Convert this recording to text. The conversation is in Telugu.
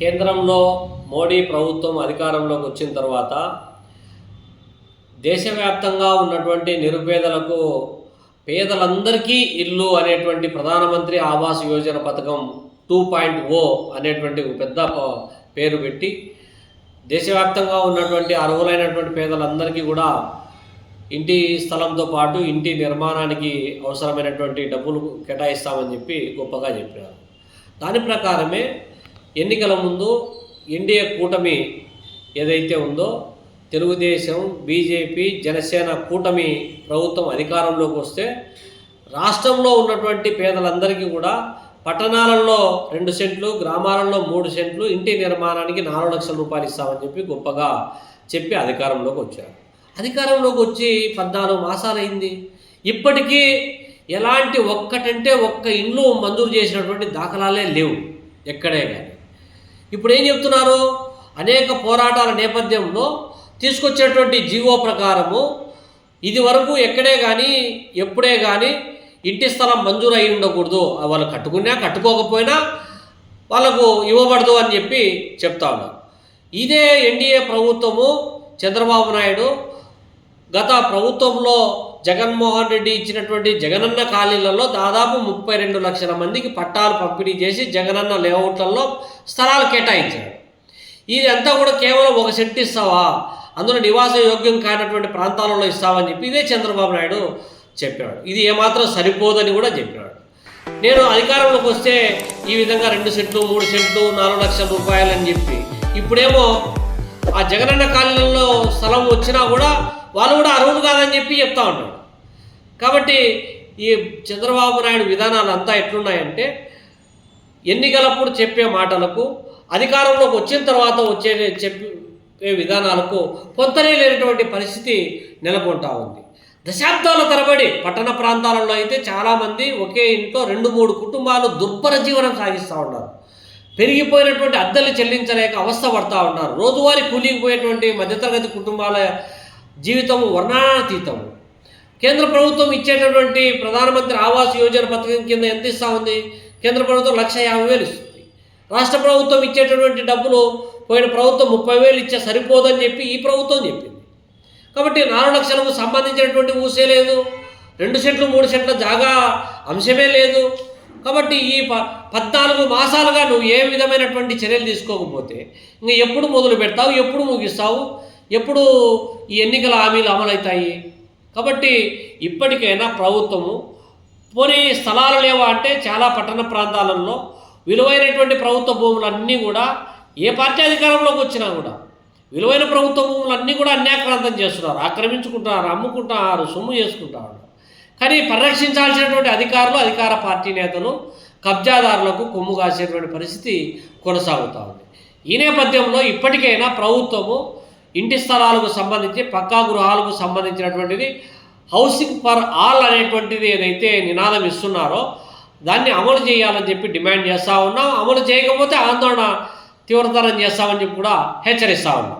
కేంద్రంలో మోడీ ప్రభుత్వం అధికారంలోకి వచ్చిన తర్వాత దేశవ్యాప్తంగా ఉన్నటువంటి నిరుపేదలకు పేదలందరికీ ఇల్లు అనేటువంటి ప్రధానమంత్రి ఆవాస్ యోజన పథకం టూ పాయింట్ ఓ అనేటువంటి పెద్ద పేరు పెట్టి దేశవ్యాప్తంగా ఉన్నటువంటి అర్హులైనటువంటి పేదలందరికీ కూడా ఇంటి స్థలంతో పాటు ఇంటి నిర్మాణానికి అవసరమైనటువంటి డబ్బులు కేటాయిస్తామని చెప్పి గొప్పగా చెప్పారు. దాని ప్రకారమే ఎన్నికల ముందు ఎన్డీఏ కూటమి ఏదైతే ఉందో తెలుగుదేశం బీజేపీ జనసేన కూటమి ప్రభుత్వం అధికారంలోకి వస్తే రాష్ట్రంలో ఉన్నటువంటి పేదలందరికీ కూడా పట్టణాలలో రెండు సెంట్లు గ్రామాలలో మూడు సెంట్లు ఇంటి నిర్మాణానికి నాలుగు లక్షల రూపాయలు ఇస్తామని చెప్పి గొప్పగా చెప్పి అధికారంలోకి వచ్చారు. అధికారంలోకి వచ్చి పద్నాలుగు మాసాలైంది. ఇప్పటికీ ఎలాంటి ఒక్కటంటే ఒక్క ఇల్లు మంజూరు చేసినటువంటి దాఖలాలే లేవు ఎక్కడే కానీ. ఇప్పుడు ఏం చెప్తున్నారు? అనేక పోరాటాల నేపథ్యంలో తీసుకొచ్చేటువంటి జీవో ప్రకారము ఇది వరకు ఎక్కడే కానీ ఎప్పుడే కానీ ఇంటి స్థలం మంజూరు అయి ఉండకూడదు. వాళ్ళు కట్టుకున్నా కట్టుకోకపోయినా వాళ్ళకు ఇవ్వబడదు అని చెప్పి చెప్తా ఉన్నారు. ఇదే ఎన్డీఏ ప్రభుత్వము చంద్రబాబు నాయుడు గత ప్రభుత్వంలో జగన్మోహన్ రెడ్డి ఇచ్చినటువంటి జగనన్న ఖాళీలలో దాదాపు ముప్పై రెండు లక్షల మందికి పట్టాలు పంపిణీ చేసి జగనన్న లేఅవుట్లలో స్థలాలు కేటాయించారు. ఇది అంతా కూడా కేవలం ఒక సెట్ ఇస్తావా? అందులో నివాస యోగ్యం కానటువంటి ప్రాంతాలలో ఇస్తావని చెప్పి ఇదే చంద్రబాబు నాయుడు చెప్పాడు. ఇది ఏమాత్రం సరిపోదని కూడా చెప్పాడు. నేను అధికారంలోకి వస్తే ఈ విధంగా రెండు సెంట్లు మూడు సెంట్లు నాలుగు లక్షల రూపాయలు అని చెప్పి ఇప్పుడేమో ఆ జగనన్న కాలనీలో స్థలం వచ్చినా కూడా వాళ్ళు కూడా అర్హులు కాదని చెప్పి చెప్తా ఉంటాడు. కాబట్టి ఈ చంద్రబాబు నాయుడు విధానాలు అంతా ఎట్లున్నాయంటే ఎన్నికలప్పుడు చెప్పే మాటలకు అధికారంలోకి వచ్చిన తర్వాత వచ్చే చెప్పే విధానాలకు పొంతనే లేనటువంటి పరిస్థితి నెలకొంటా ఉంది. దశాబ్దాల తరబడి పట్టణ ప్రాంతాలలో అయితే చాలామంది ఒకే ఇంట్లో రెండు మూడు కుటుంబాలు దుర్భర జీవనం సాగిస్తూ ఉన్నారు. పెరిగిపోయినటువంటి అద్దెలు చెల్లించలేక అవస్థ పడతా ఉన్నారు. రోజువారీ కూలికి పోయేటువంటి మధ్యతరగతి కుటుంబాల జీవితము వర్ణాతీతము. కేంద్ర ప్రభుత్వం ఇచ్చేటటువంటి ప్రధానమంత్రి ఆవాస్ యోజన పథకం కింద ఎంత ఇస్తా ఉంది? కేంద్ర ప్రభుత్వం లక్ష యాభై వేలు ఇస్తుంది. రాష్ట్ర ప్రభుత్వం ఇచ్చేటటువంటి డబ్బులు పోయిన ప్రభుత్వం ముప్పై వేలు ఇచ్చే సరిపోదని చెప్పి ఈ ప్రభుత్వం చెప్పింది. కాబట్టి నాలుగు లక్షలకు సంబంధించినటువంటి ఊసే లేదు. రెండు సెంట్లు మూడు సెంట్ల జాగా అంశమే లేదు. కాబట్టి ఈ ప పద్నాలుగు మాసాలుగా నువ్వు ఏ విధమైనటువంటి చర్యలు తీసుకోకపోతే ఇంకా ఎప్పుడు మొదలు పెడతావు ఎప్పుడు ముగిస్తావు? ఎప్పుడు ఈ ఎన్నికల హామీలు అమలవుతాయి కాబట్టి ఇప్పటికైనా ప్రభుత్వము పోనీ స్థలాలు లేవా అంటే చాలా పట్టణ ప్రాంతాలలో విలువైనటువంటి ప్రభుత్వ భూములన్నీ కూడా ఏ పార్టీ అధికారంలోకి వచ్చినా కూడా విలువైన ప్రభుత్వ భూములన్నీ కూడా అన్యాక్రాంతం చేస్తున్నారు. ఆక్రమించుకుంటున్నారు అమ్ముకుంటున్నారు సొమ్ము చేసుకుంటున్నారు. కానీ పరిరక్షించాల్సినటువంటి అధికారులు అధికార పార్టీ నేతలు కబ్జాదారులకు కొమ్ము కాసేటువంటి పరిస్థితి కొనసాగుతూ ఉంది. ఈ నేపథ్యంలో ఇప్పటికైనా ప్రభుత్వము ఇంటి స్థలాలకు సంబంధించి పక్కా గృహాలకు సంబంధించినటువంటిది హౌసింగ్ ఫర్ ఆల్ అనేటువంటిది ఏదైతే నినాదం ఇస్తున్నారో దాన్ని అమలు చేయాలని చెప్పి డిమాండ్ చేస్తూ ఉన్నాం. అమలు చేయకపోతే ఆందోళన తీవ్రతరం చేస్తామని చెప్పి కూడా హెచ్చరిస్తూ ఉన్నాం.